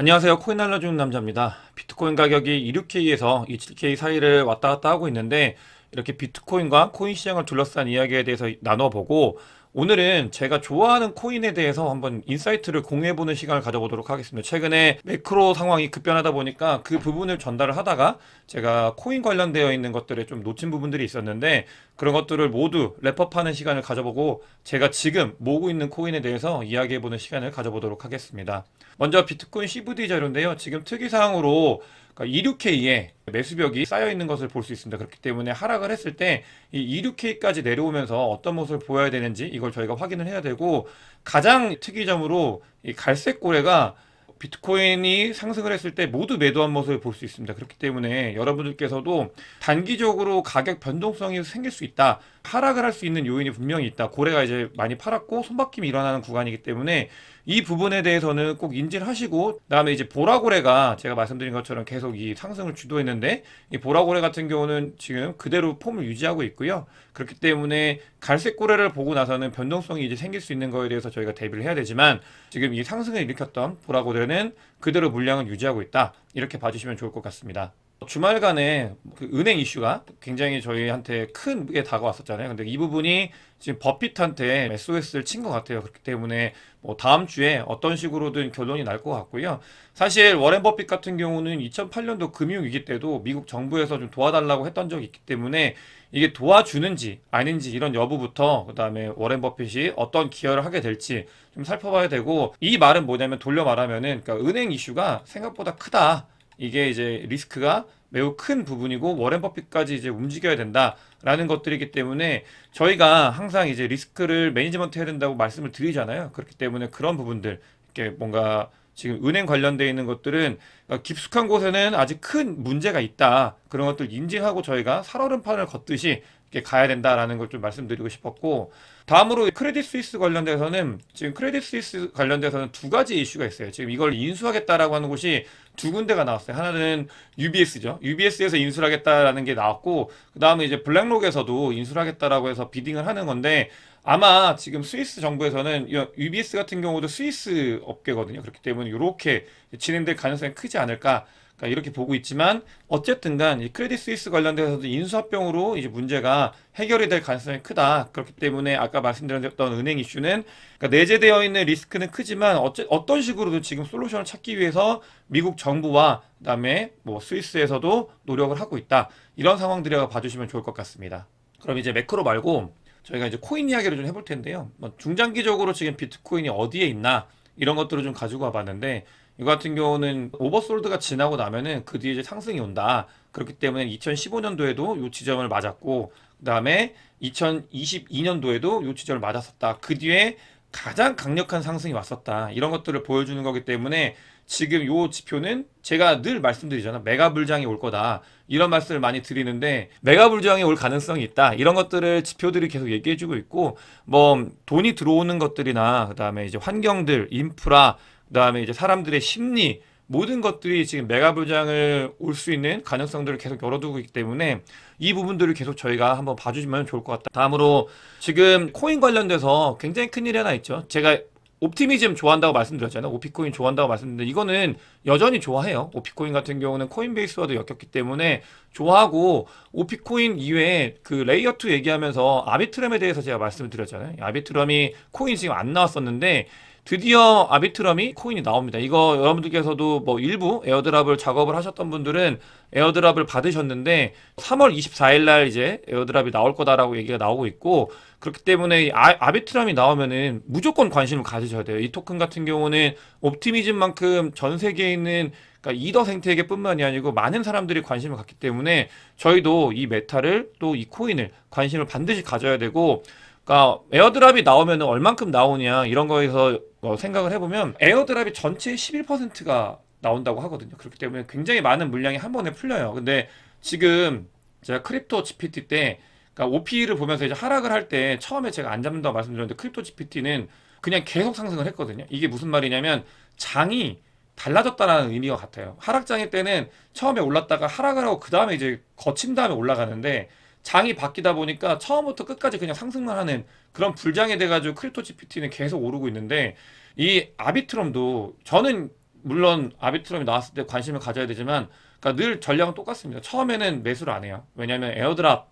안녕하세요. 코인 알려주는 남자입니다. 비트코인 가격이 26K에서 27K 사이를 왔다 갔다 하고 있는데 이렇게 비트코인과 코인 시장을 둘러싼 이야기에 대해서 나눠보고 오늘은 제가 좋아하는 코인에 대해서 한번 인사이트를 공유해보는 시간을 가져보도록 하겠습니다. 최근에 매크로 상황이 급변하다 보니까 그 부분을 전달을 하다가 제가 코인 관련되어 있는 것들에 좀 놓친 부분들이 있었는데 그런 것들을 모두 랩업하는 시간을 가져보고 제가 지금 모으고 있는 코인에 대해서 이야기해보는 시간을 가져보도록 하겠습니다. 먼저 비트코인 CVD 자료인데요. 지금 특이사항으로 26K에 매수벽이 쌓여 있는 것을 볼 수 있습니다. 그렇기 때문에 하락을 했을 때 이 26K까지 내려오면서 어떤 모습을 보여야 되는지 이걸 저희가 확인을 해야 되고 가장 특이점으로 이 갈색 고래가 비트코인이 상승을 했을 때 모두 매도한 모습을 볼 수 있습니다. 그렇기 때문에 여러분들께서도 단기적으로 가격 변동성이 생길 수 있다. 하락을 할 수 있는 요인이 분명히 있다. 고래가 이제 많이 팔았고 손바뀜이 일어나는 구간이기 때문에 이 부분에 대해서는 꼭 인지를 하시고 그다음에 이제 보라고래가 제가 말씀드린 것처럼 계속 이 상승을 주도했는데 이 보라고래 같은 경우는 지금 그대로 폼을 유지하고 있고요. 그렇기 때문에 갈색 고래를 보고 나서는 변동성이 이제 생길 수 있는 거에 대해서 저희가 대비를 해야 되지만 지금 이 상승을 일으켰던 보라고래는 그대로 물량을 유지하고 있다. 이렇게 봐주시면 좋을 것 같습니다. 주말간에 그 은행 이슈가 굉장히 저희한테 크게 다가왔었잖아요. 근데 이 부분이 지금 버핏한테 SOS를 친 것 같아요. 그렇기 때문에 뭐 다음 주에 어떤 식으로든 결론이 날 것 같고요. 사실 워렌 버핏 같은 경우는 2008년도 금융위기 때도 미국 정부에서 좀 도와달라고 했던 적이 있기 때문에 이게 도와주는지 아닌지 이런 여부부터 그다음에 워렌 버핏이 어떤 기여를 하게 될지 좀 살펴봐야 되고 이 말은 뭐냐면 돌려 말하면은 그러니까 은행 이슈가 생각보다 크다. 이게 이제 리스크가 매우 큰 부분이고 워렌 버핏까지 이제 움직여야 된다라는 것들이기 때문에 저희가 항상 이제 리스크를 매니지먼트 해야 된다고 말씀을 드리잖아요. 그렇기 때문에 그런 부분들 이렇게 뭔가 지금 은행 관련돼 있는 것들은 깊숙한 곳에는 아직 큰 문제가 있다. 그런 것들 인지하고 저희가 살얼음판을 걷듯이 이렇게 가야 된다라는 걸 좀 말씀드리고 싶었고 다음으로 크레딧 스위스 관련돼서는 지금 크레딧 스위스 관련돼서는 두 가지 이슈가 있어요. 지금 이걸 인수하겠다라고 하는 곳이 두 군데가 나왔어요. 하나는 UBS죠. UBS에서 인수를 하겠다라는 게 나왔고 그 다음에 이제 블랙록에서도 인수를 하겠다라고 해서 비딩을 하는 건데 아마 지금 스위스 정부에서는 이 UBS 같은 경우도 스위스 업계거든요. 그렇기 때문에 이렇게 진행될 가능성이 크지 않을까 그러니까 이렇게 보고 있지만 어쨌든간 이 크레딧 스위스 관련돼서도 인수합병으로 이제 문제가 해결이 될 가능성이 크다. 그렇기 때문에 아까 말씀드렸던 은행 이슈는 그러니까 내재되어 있는 리스크는 크지만 어째, 어떤 식으로든 지금 솔루션을 찾기 위해서 미국 정부와 그다음에 뭐 스위스에서도 노력을 하고 있다. 이런 상황들이라고 봐주시면 좋을 것 같습니다. 그럼 이제 매크로 말고 저희가 이제 코인 이야기를 좀 해볼 텐데요. 뭐 중장기적으로 지금 비트코인이 어디에 있나 이런 것들을 좀 가지고 와봤는데 이거 같은 경우는 오버솔드가 지나고 나면은 그 뒤에 이제 상승이 온다. 그렇기 때문에 2015년도에도 요 지점을 맞았고 그다음에 2022년도에도 요 지점을 맞았었다. 그 뒤에 가장 강력한 상승이 왔었다. 이런 것들을 보여주는 거기 때문에 지금 요 지표는 제가 늘 말씀드리잖아. 메가 불장이 올 거다. 이런 말씀을 많이 드리는데 메가 불장이 올 가능성이 있다. 이런 것들을 지표들이 계속 얘기해 주고 있고 뭐 돈이 들어오는 것들이나 그다음에 이제 환경들, 인프라, 그다음에 이제 사람들의 심리 모든 것들이 지금 메가 불장을 올 수 있는 가능성들을 계속 열어두고 있기 때문에 이 부분들을 계속 저희가 한번 봐주시면 좋을 것 같다. 다음으로 지금 코인 관련돼서 굉장히 큰 일이 하나 있죠. 제가 옵티미즘 좋아한다고 말씀드렸잖아요. 오피코인 좋아한다고 말씀드렸는데 이거는 여전히 좋아해요. 오피코인 같은 경우는 코인베이스와도 엮였기 때문에 좋아하고 오피코인 이외에 그 레이어 2 얘기하면서 아비트럼에 대해서 제가 말씀을 드렸잖아요. 아비트럼이 코인 지금 안 나왔었는데 드디어 아비트럼이 코인이 나옵니다. 이거 여러분들께서도 뭐 일부 에어드랍을 작업을 하셨던 분들은 에어드랍을 받으셨는데 3월 24일 날 이제 에어드랍이 나올 거다라고 얘기가 나오고 있고 그렇기 때문에 아, 아비트럼이 나오면은 무조건 관심을 가지셔야 돼요. 이 토큰 같은 경우는 옵티미즘만큼 전 세계에 있는 그러니까 이더 생태계뿐만이 아니고 많은 사람들이 관심을 갖기 때문에 저희도 이 메타를 또 이 코인을 관심을 반드시 가져야 되고 그러니까 에어드랍이 나오면 얼만큼 나오냐 이런 거에서 어, 생각을 해보면 에어드랍이 전체의 11%가 나온다고 하거든요. 그렇기 때문에 굉장히 많은 물량이 한 번에 풀려요. 근데 지금 제가 크립토 GPT 때 그러니까 OP를 보면서 이제 하락을 할 때 처음에 제가 안 잡는다고 말씀드렸는데 크립토 GPT는 그냥 계속 상승을 했거든요. 이게 무슨 말이냐면 장이 달라졌다라는 의미가 같아요. 하락장일 때는 처음에 올랐다가 하락을 하고 그 다음에 이제 거친 다음에 올라가는데 장이 바뀌다 보니까 처음부터 끝까지 그냥 상승만 하는 그런 불장이 돼가지고 크립토 GPT는 계속 오르고 있는데 이 아비트럼도 저는 물론 아비트럼이 나왔을 때 관심을 가져야 되지만 그러니까 늘 전략은 똑같습니다. 처음에는 매수를 안 해요. 왜냐하면 에어드랍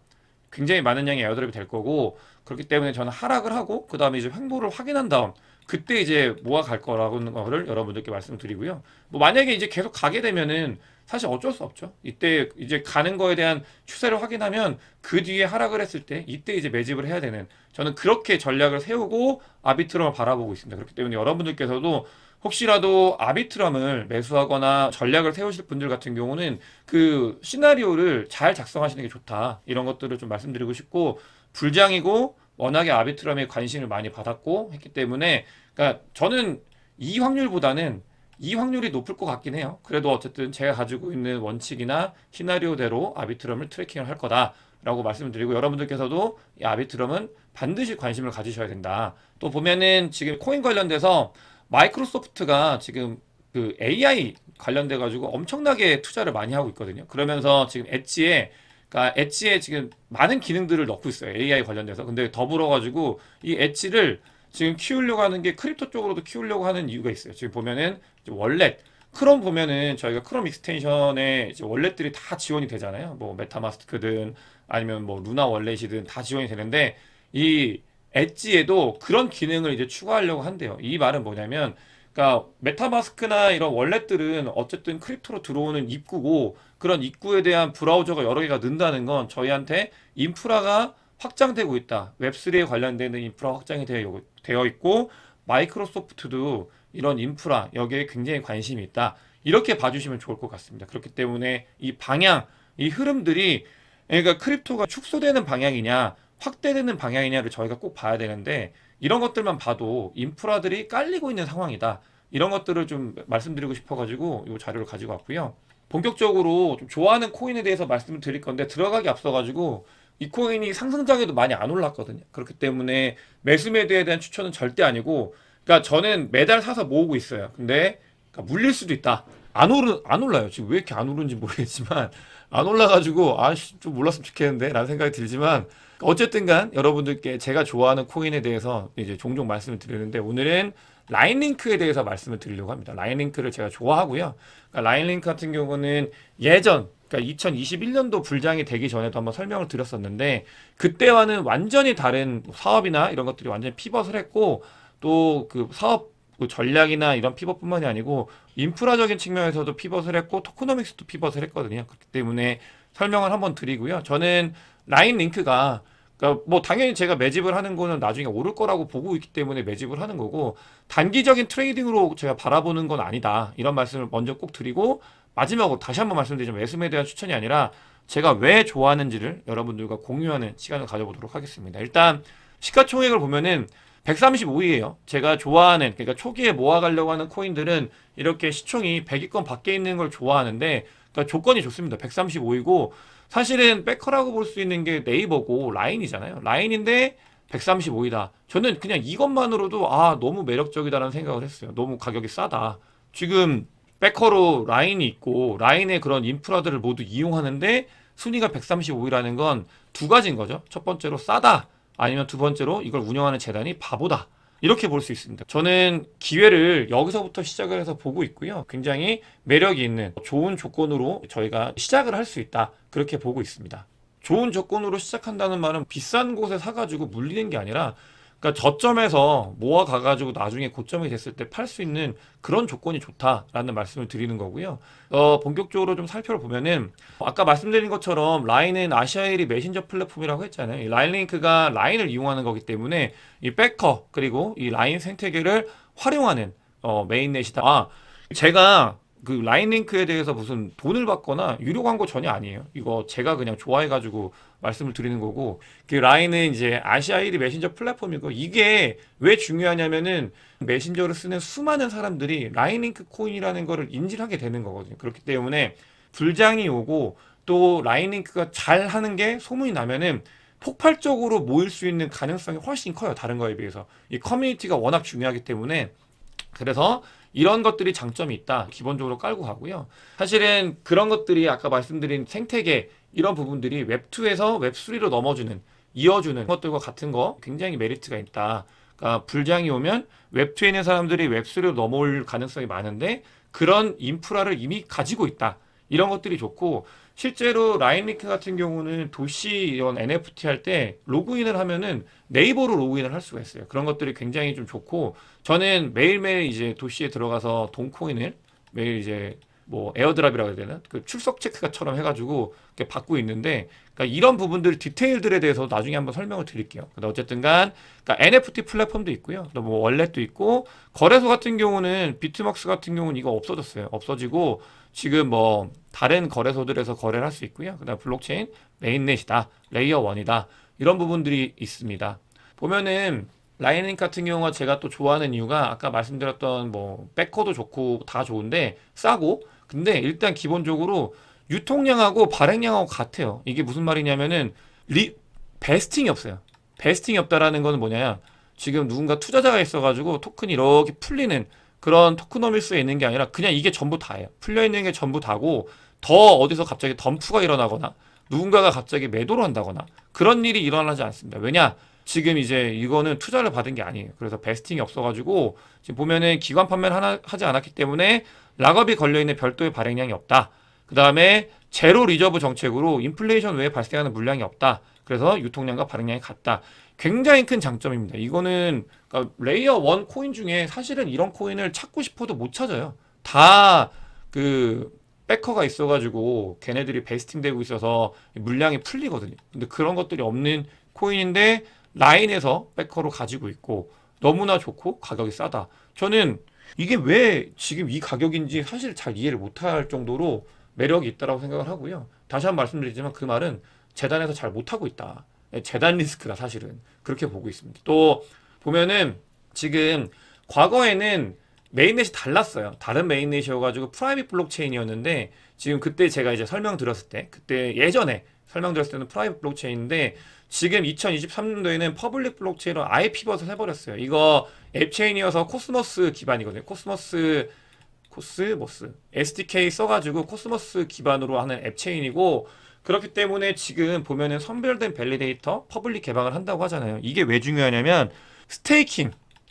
굉장히 많은 양의 에어드랍이 될 거고 그렇기 때문에 저는 하락을 하고 그 다음에 이제 횡보를 확인한 다음 그때 이제 모아 갈 거라는 거를 여러분들께 말씀드리고요. 뭐 만약에 이제 계속 가게 되면은 사실 어쩔 수 없죠. 이때 이제 가는 거에 대한 추세를 확인하면 그 뒤에 하락을 했을 때 이때 이제 매집을 해야 되는 저는 그렇게 전략을 세우고 아비트럼을 바라보고 있습니다. 그렇기 때문에 여러분들께서도 혹시라도 아비트럼을 매수하거나 전략을 세우실 분들 같은 경우는 그 시나리오를 잘 작성하시는 게 좋다. 이런 것들을 좀 말씀드리고 싶고 불장이고 워낙에 아비트럼에 관심을 많이 받았고 했기 때문에 그러니까 저는 이 확률보다는 이 확률이 높을 것 같긴 해요. 그래도 어쨌든 제가 가지고 있는 원칙이나 시나리오대로 아비트럼을 트래킹을 할 거다라고 말씀드리고 여러분들께서도 이 아비트럼은 반드시 관심을 가지셔야 된다. 또 보면은 지금 코인 관련돼서 마이크로소프트가 지금 그 AI 관련돼 가지고 엄청나게 투자를 많이 하고 있거든요. 그러면서 지금 엣지에 그러니까 엣지에 지금 많은 기능들을 넣고 있어요. AI 관련돼서. 근데 더불어 가지고 이 엣지를 지금 키우려고 하는 게 크립토 쪽으로도 키우려고 하는 이유가 있어요. 지금 보면은 월렛 크롬 보면은 저희가 크롬 익스텐션에 월렛들이 다 지원이 되잖아요. 뭐 메타마스크든 아니면 뭐 루나 월렛이든 다 지원이 되는데 이 엣지에도 그런 기능을 이제 추가하려고 한대요. 이 말은 뭐냐면 그러니까 메타마스크나 이런 월렛들은 어쨌든 크립토로 들어오는 입구고 그런 입구에 대한 브라우저가 여러 개가 는다는 건 저희한테 인프라가 확장되고 있다. 웹3에 관련되는 인프라 확장이 되어 있고 마이크로소프트도 이런 인프라 여기에 굉장히 관심이 있다. 이렇게 봐주시면 좋을 것 같습니다. 그렇기 때문에 이 방향, 이 흐름들이 그러니까 크립토가 축소되는 방향이냐 확대되는 방향이냐를 저희가 꼭 봐야 되는데 이런 것들만 봐도 인프라들이 깔리고 있는 상황이다. 이런 것들을 좀 말씀드리고 싶어가지고 이 자료를 가지고 왔고요. 본격적으로 좀 좋아하는 코인에 대해서 말씀을 드릴 건데 들어가기 앞서가지고 이 코인이 상승장에도 많이 안 올랐거든요. 그렇기 때문에 매수 매도에 대한 추천은 절대 아니고, 그러니까 저는 매달 사서 모으고 있어요. 근데 그러니까 물릴 수도 있다. 안 오르 안 올라요. 지금 왜 이렇게 안 오르는지 모르겠지만 안 올라가지고 아씨 좀 몰랐으면 좋겠는데라는 생각이 들지만 어쨌든간 여러분들께 제가 좋아하는 코인에 대해서 이제 종종 말씀을 드리는데 오늘은 라인링크에 대해서 말씀을 드리려고 합니다. 라인링크를 제가 좋아하고요. 그러니까 라인링크 같은 경우는 예전 그러니까 2021년도 불장이 되기 전에도 한번 설명을 드렸었는데 그때와는 완전히 다른 사업이나 이런 것들이 완전히 피벗을 했고 또 그 사업 그 전략이나 이런 피벗뿐만이 아니고 인프라적인 측면에서도 피벗을 했고 토크노믹스도 피벗을 했거든요. 그렇기 때문에 설명을 한번 드리고요. 저는 라인 링크가 그러니까 뭐 당연히 제가 매집을 하는 거는 나중에 오를 거라고 보고 있기 때문에 매집을 하는 거고 단기적인 트레이딩으로 제가 바라보는 건 아니다. 이런 말씀을 먼저 꼭 드리고 마지막으로 다시 한번 말씀드리자면 매수에 대한 추천이 아니라 제가 왜 좋아하는지를 여러분들과 공유하는 시간을 가져보도록 하겠습니다. 일단 시가총액을 보면은 135위예요. 제가 좋아하는 그러니까 초기에 모아가려고 하는 코인들은 이렇게 시총이 100위권 밖에 있는 걸 좋아하는데 그러니까 조건이 좋습니다. 135위고 사실은 백커라고 볼 수 있는 게 네이버고 라인이잖아요. 라인인데 135이다. 저는 그냥 이것만으로도 아 너무 매력적이다라는 생각을 했어요. 너무 가격이 싸다. 지금 백커로 라인이 있고 라인의 그런 인프라들을 모두 이용하는데 순위가 135이라는 건 두 가지인 거죠. 첫 번째로 싸다. 아니면 두 번째로 이걸 운영하는 재단이 바보다. 이렇게 볼 수 있습니다. 저는 기회를 여기서부터 시작을 해서 보고 있고요. 굉장히 매력이 있는 좋은 조건으로 저희가 시작을 할 수 있다. 그렇게 보고 있습니다. 좋은 조건으로 시작한다는 말은 비싼 곳에 사가지고 물리는 게 아니라 그러니까 저점에서 모아 가 가지고 나중에 고점이 됐을 때 팔 수 있는 그런 조건이 좋다라는 말씀을 드리는 거고요. 어, 본격적으로 좀 살펴보면은 아까 말씀드린 것처럼 라인은 아시아일이 메신저 플랫폼이라고 했잖아요. 이 라인링크가 라인을 이용하는 거기 때문에 이 백커 그리고 이 라인 생태계를 활용하는 어, 메인넷이다. 아, 제가 그 라인링크에 대해서 무슨 돈을 받거나 유료 광고 전혀 아니에요. 이거 제가 그냥 좋아해가지고 말씀을 드리는 거고 그 라인은 이제 아시아 1위 메신저 플랫폼이고 이게 왜 중요하냐면은 메신저를 쓰는 수많은 사람들이 라인링크 코인이라는 거를 인지를 하게 되는 거거든요. 그렇기 때문에 불장이 오고 또 라인링크가 잘 하는 게 소문이 나면은 폭발적으로 모일 수 있는 가능성이 훨씬 커요. 다른 거에 비해서. 이 커뮤니티가 워낙 중요하기 때문에 그래서 이런 것들이 장점이 있다. 기본적으로 깔고 가고요. 사실은 그런 것들이 아까 말씀드린 생태계 이런 부분들이 웹2에서 웹3로 넘어주는 이어주는 것들과 같은 거 굉장히 메리트가 있다. 그러니까 불장이 오면 웹2에 있는 사람들이 웹3로 넘어올 가능성이 많은데 그런 인프라를 이미 가지고 있다. 이런 것들이 좋고 실제로 라인링크 같은 경우는 도시 이런 NFT 할 때 로그인을 하면은 네이버로 로그인을 할 수가 있어요. 그런 것들이 굉장히 좀 좋고 저는 매일매일 이제 도시에 들어가서 돈코인을 매일 이제 뭐 에어드랍이라고 해야 되나? 그 출석 체크가처럼 해가지고 이렇게 받고 있는데 그러니까 이런 부분들 디테일들에 대해서 나중에 한번 설명을 드릴게요. 근데 어쨌든간 그러니까 NFT 플랫폼도 있고요. 또 뭐 월렛도 있고 거래소 같은 경우는 비트먹스 같은 경우는 이거 없어졌어요. 없어지고 지금 뭐 다른 거래소들에서 거래를 할 수 있고요. 그다음 블록체인 메인넷이다, 레이어 1이다 이런 부분들이 있습니다. 보면은 라이닝 같은 경우가 제가 또 좋아하는 이유가 아까 말씀드렸던 뭐 백커도 좋고 다 좋은데 싸고 근데 일단 기본적으로 유통량하고 발행량하고 같아요. 이게 무슨 말이냐면은 리 베스팅이 없어요. 베스팅이 없다라는 거는 뭐냐? 지금 누군가 투자자가 있어가지고 토큰이 이렇게 풀리는 그런 토크노미스에 있는 게 아니라 그냥 이게 전부 다예요. 풀려 있는 게 전부 다고 더 어디서 갑자기 덤프가 일어나거나 누군가가 갑자기 매도를 한다거나 그런 일이 일어나지 않습니다. 왜냐? 지금 이제 이거는 투자를 받은 게 아니에요. 그래서 베스팅이 없어가지고 지금 보면은 기관 판매를 하나 하지 않았기 때문에 락업이 걸려 있는 별도의 발행량이 없다. 그 다음에 제로 리저브 정책으로 인플레이션 외에 발생하는 물량이 없다. 그래서 유통량과 발행량이 같다. 굉장히 큰 장점입니다. 이거는 그러니까 레이어 1 코인 중에 사실은 이런 코인을 찾고 싶어도 못 찾아요. 다 그 백커가 있어가지고 걔네들이 베스팅 되고 있어서 물량이 풀리거든요. 근데 그런 것들이 없는 코인인데 라인에서 백커로 가지고 있고 너무나 좋고 가격이 싸다. 저는 이게 왜 지금 이 가격인지 사실 잘 이해를 못할 정도로 매력이 있다라고 생각을 하고요. 다시 한번 말씀드리지만 그 말은 재단에서 잘 못하고 있다. 재단 리스크다 사실은 그렇게 보고 있습니다. 또 보면은 지금 과거에는 메인넷이 달랐어요. 다른 메인넷이어가지고 프라이빗 블록체인이었는데 지금 그때 제가 이제 설명드렸을 때 그때 예전에 설명드렸을 때는 프라이빗 블록체인인데 지금 2023년도에는 퍼블릭 블록체인으로 아예 피벗을 해버렸어요. 이거 앱체인이어서 코스모스 기반이거든요. 코스모스 코스모스 SDK 써가지고 코스모스 기반으로 하는 앱체인이고 그렇기 때문에 지금 보면은 선별된 밸리데이터 퍼블릭 개방을 한다고 하잖아요. 이게 왜 중요하냐면 스테이킹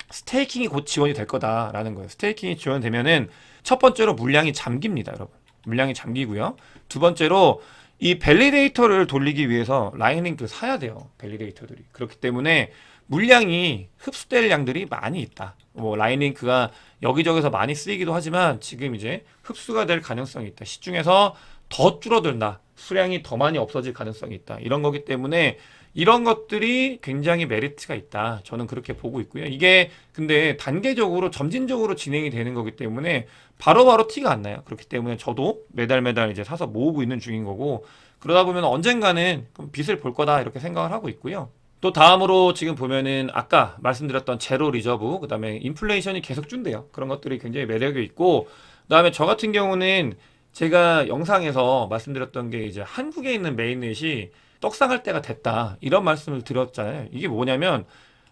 스테이킹이 곧 지원이 될 거다라는 거예요. 스테이킹이 지원되면은 첫 번째로 물량이 잠깁니다, 여러분. 물량이 잠기고요. 두 번째로 이 밸리데이터를 돌리기 위해서 라인링크 사야 돼요. 밸리데이터들이. 그렇기 때문에 물량이 흡수될 양들이 많이 있다. 뭐 라인링크가 여기저기서 많이 쓰이기도 하지만 지금 이제 흡수가 될 가능성이 있다. 시중에서 더 줄어든다. 수량이 더 많이 없어질 가능성이 있다. 이런 거기 때문에 이런 것들이 굉장히 메리트가 있다. 저는 그렇게 보고 있고요. 이게 근데 단계적으로 점진적으로 진행이 되는 거기 때문에 바로바로 티가 안 나요. 그렇기 때문에 저도 매달 매달 이제 사서 모으고 있는 중인 거고 그러다 보면 언젠가는 빚을 볼 거다 이렇게 생각을 하고 있고요. 또 다음으로 지금 보면은 아까 말씀드렸던 제로 리저브 그다음에 인플레이션이 계속 준대요. 그런 것들이 굉장히 매력이 있고 그다음에 저 같은 경우는 제가 영상에서 말씀드렸던 게 이제 한국에 있는 메인넷이 떡상할 때가 됐다 이런 말씀을 드렸잖아요. 이게 뭐냐면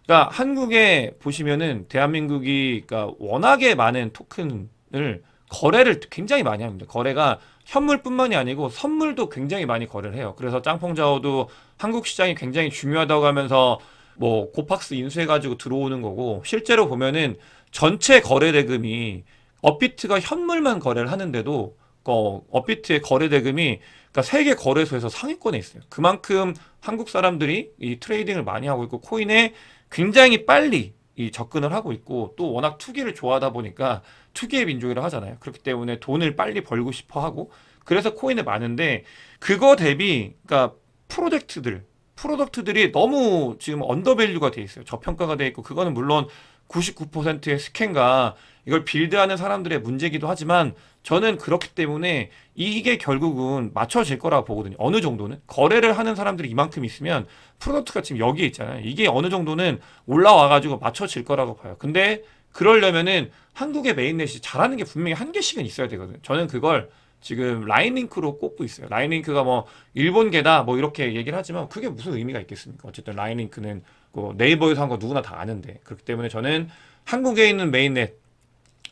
그러니까 한국에 보시면은 대한민국이 그러니까 워낙에 많은 토큰을 거래를 굉장히 많이 합니다. 거래가 현물뿐만이 아니고 선물도 굉장히 많이 거래를 해요. 그래서 짱펑자오도 한국 시장이 굉장히 중요하다고 하면서 뭐 고팍스 인수해가지고 들어오는 거고 실제로 보면은 전체 거래 대금이 업비트가 현물만 거래를 하는데도 어, 업비트의 거래 대금이 그러니까 세계 거래소에서 상위권에 있어요. 그만큼 한국 사람들이 이 트레이딩을 많이 하고 있고 코인에 굉장히 빨리 이 접근을 하고 있고 또 워낙 투기를 좋아하다 보니까 투기의 민족이라 하잖아요. 그렇기 때문에 돈을 빨리 벌고 싶어 하고 그래서 코인에 많은데 그거 대비 그러니까 프로젝트들 프로덕트들이 너무 지금 언더밸류가 돼 있어요. 저평가가 돼 있고 그거는 물론 99%의 스캔과 이걸 빌드하는 사람들의 문제기도 하지만 저는 그렇기 때문에 이게 결국은 맞춰질 거라고 보거든요. 어느 정도는 거래를 하는 사람들이 이만큼 있으면 프로덕트가 지금 여기에 있잖아요. 이게 어느 정도는 올라와 가지고 맞춰질 거라고 봐요. 근데 그러려면은 한국의 메인넷이 잘하는 게 분명히 한 개씩은 있어야 되거든요. 저는 그걸 지금 라인링크로 꼽고 있어요. 라인링크가 뭐 일본계다 뭐 이렇게 얘기를 하지만 그게 무슨 의미가 있겠습니까? 어쨌든 라인링크는 그 네이버에서 한 거 누구나 다 아는데 그렇기 때문에 저는 한국에 있는 메인넷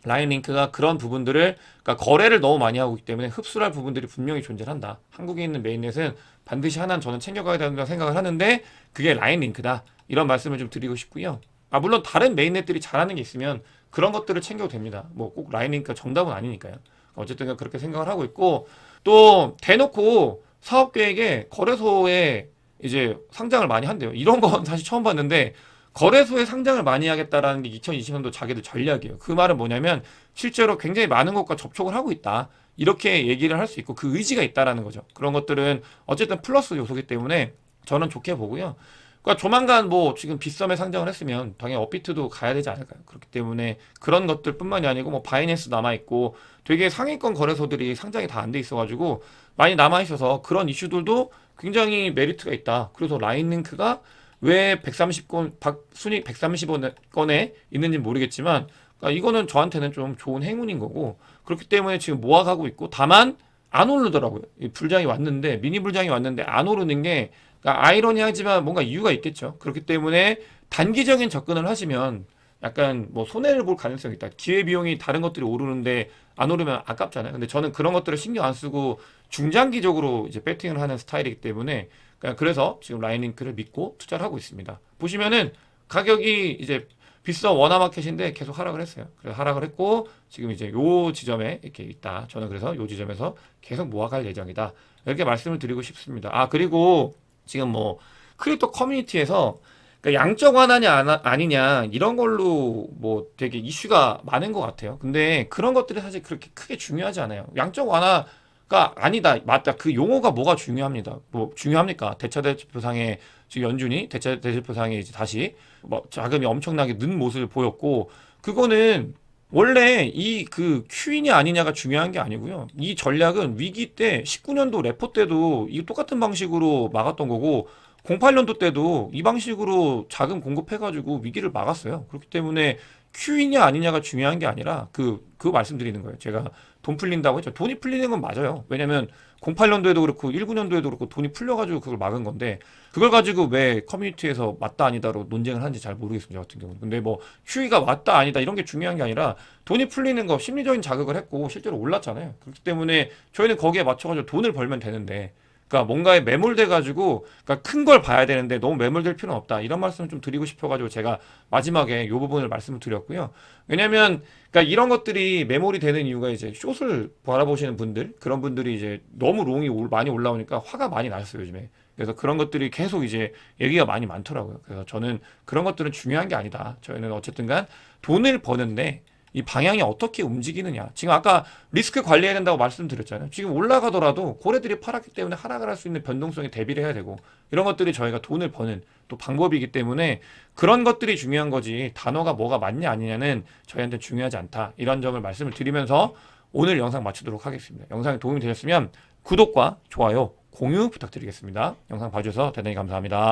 라인링크가 그런 부분들을 그러니까 거래를 너무 많이 하고 있기 때문에 흡수할 부분들이 분명히 존재한다. 한국에 있는 메인넷은 반드시 하나는 저는 챙겨가야 된다고 생각을 하는데 그게 라인링크다. 이런 말씀을 좀 드리고 싶고요. 아 물론 다른 메인넷들이 잘하는 게 있으면 그런 것들을 챙겨도 됩니다. 뭐 꼭 라인이니까 정답은 아니니까요. 어쨌든 그렇게 생각을 하고 있고 또 대놓고 사업 계획에 거래소에 이제 상장을 많이 한대요. 이런 건 사실 처음 봤는데 거래소에 상장을 많이 하겠다라는 게 2020년도 자기들 전략이에요. 그 말은 뭐냐면 실제로 굉장히 많은 것과 접촉을 하고 있다. 이렇게 얘기를 할 수 있고 그 의지가 있다라는 거죠. 그런 것들은 어쨌든 플러스 요소기 때문에 저는 좋게 보고요. 그러니까 조만간 뭐 지금 빗썸에 상장을 했으면 당연히 업비트도 가야 되지 않을까요? 그렇기 때문에 그런 것들뿐만이 아니고 뭐 바이낸스 남아 있고 되게 상위권 거래소들이 상장이 다 안 돼 있어가지고 많이 남아 있어서 그런 이슈들도 굉장히 메리트가 있다. 그래서 라인링크가 왜 130건 순위 130건에 있는지 모르겠지만 그러니까 이거는 저한테는 좀 좋은 행운인 거고 그렇기 때문에 지금 모아가고 있고 다만 안 오르더라고요. 이 불장이 왔는데 미니 불장이 왔는데 안 오르는 게 그러니까 아이러니하지만 뭔가 이유가 있겠죠. 그렇기 때문에 단기적인 접근을 하시면 약간 뭐 손해를 볼 가능성이 있다. 기회 비용이 다른 것들이 오르는데 안 오르면 아깝잖아요. 근데 저는 그런 것들을 신경 안 쓰고 중장기적으로 이제 배팅을 하는 스타일이기 때문에 그냥 그래서 지금 라인링크를 믿고 투자를 하고 있습니다. 보시면은 가격이 이제 비싸 원화 마켓인데 계속 하락을 했어요. 그래서 하락을 했고 지금 이제 요 지점에 이렇게 있다. 저는 그래서 요 지점에서 계속 모아갈 예정이다. 이렇게 말씀을 드리고 싶습니다. 아 그리고 지금 뭐 크립토 커뮤니티에서 그러니까 양적 완화냐 안- 아니냐 이런 걸로 뭐 되게 이슈가 많은 것 같아요. 근데 그런 것들이 사실 그렇게 크게 중요하지 않아요. 양적 완화가 아니다 맞다 그 용어가 뭐가 중요합니다. 뭐 중요합니까? 대차대표상의 지금 연준이 대차대표상에 이제 다시 뭐 자금이 엄청나게 는 모습을 보였고 그거는 원래 이 그 큐이냐 아니냐가 중요한 게 아니고요. 이 전략은 위기 때 19년도 레포 때도 이 똑같은 방식으로 막았던 거고 08년도 때도 이 방식으로 자금 공급해가지고 위기를 막았어요. 그렇기 때문에 큐이냐 아니냐가 중요한 게 아니라 그, 그 말씀드리는 거예요. 제가 돈 풀린다고 했죠. 돈이 풀리는 건 맞아요. 왜냐면 08년도에도 그렇고 19년도에도 그렇고 돈이 풀려가지고 그걸 막은 건데 그걸 가지고 왜 커뮤니티에서 맞다 아니다로 논쟁을 하는지 잘 모르겠습니다. 저 같은 경우는. 근데 뭐 큐이가 맞다 아니다 이런 게 중요한 게 아니라 돈이 풀리는 거 심리적인 자극을 했고 실제로 올랐잖아요. 그렇기 때문에 저희는 거기에 맞춰가지고 돈을 벌면 되는데 그러니까 뭔가에 매몰돼 가지고 그러니까 큰 걸 봐야 되는데 너무 매몰될 필요는 없다. 이런 말씀을 좀 드리고 싶어 가지고 제가 마지막에 이 부분을 말씀을 드렸고요. 왜냐하면 그러니까 이런 것들이 매몰이 되는 이유가 이제 숏을 바라보시는 분들 그런 분들이 이제 너무 롱이 올- 많이 올라오니까 화가 많이 났어요 요즘에. 그래서 그런 것들이 계속 이제 얘기가 많이 많더라고요. 그래서 저는 그런 것들은 중요한 게 아니다. 저희는 어쨌든 간 돈을 버는데 이 방향이 어떻게 움직이느냐. 지금 아까 리스크 관리해야 된다고 말씀드렸잖아요. 지금 올라가더라도 고래들이 팔았기 때문에 하락을 할 수 있는 변동성에 대비를 해야 되고 이런 것들이 저희가 돈을 버는 또 방법이기 때문에 그런 것들이 중요한 거지 단어가 뭐가 맞냐 아니냐는 저희한테 중요하지 않다. 이런 점을 말씀을 드리면서 오늘 영상 마치도록 하겠습니다. 영상이 도움이 되셨으면 구독과 좋아요, 공유 부탁드리겠습니다. 영상 봐주셔서 대단히 감사합니다.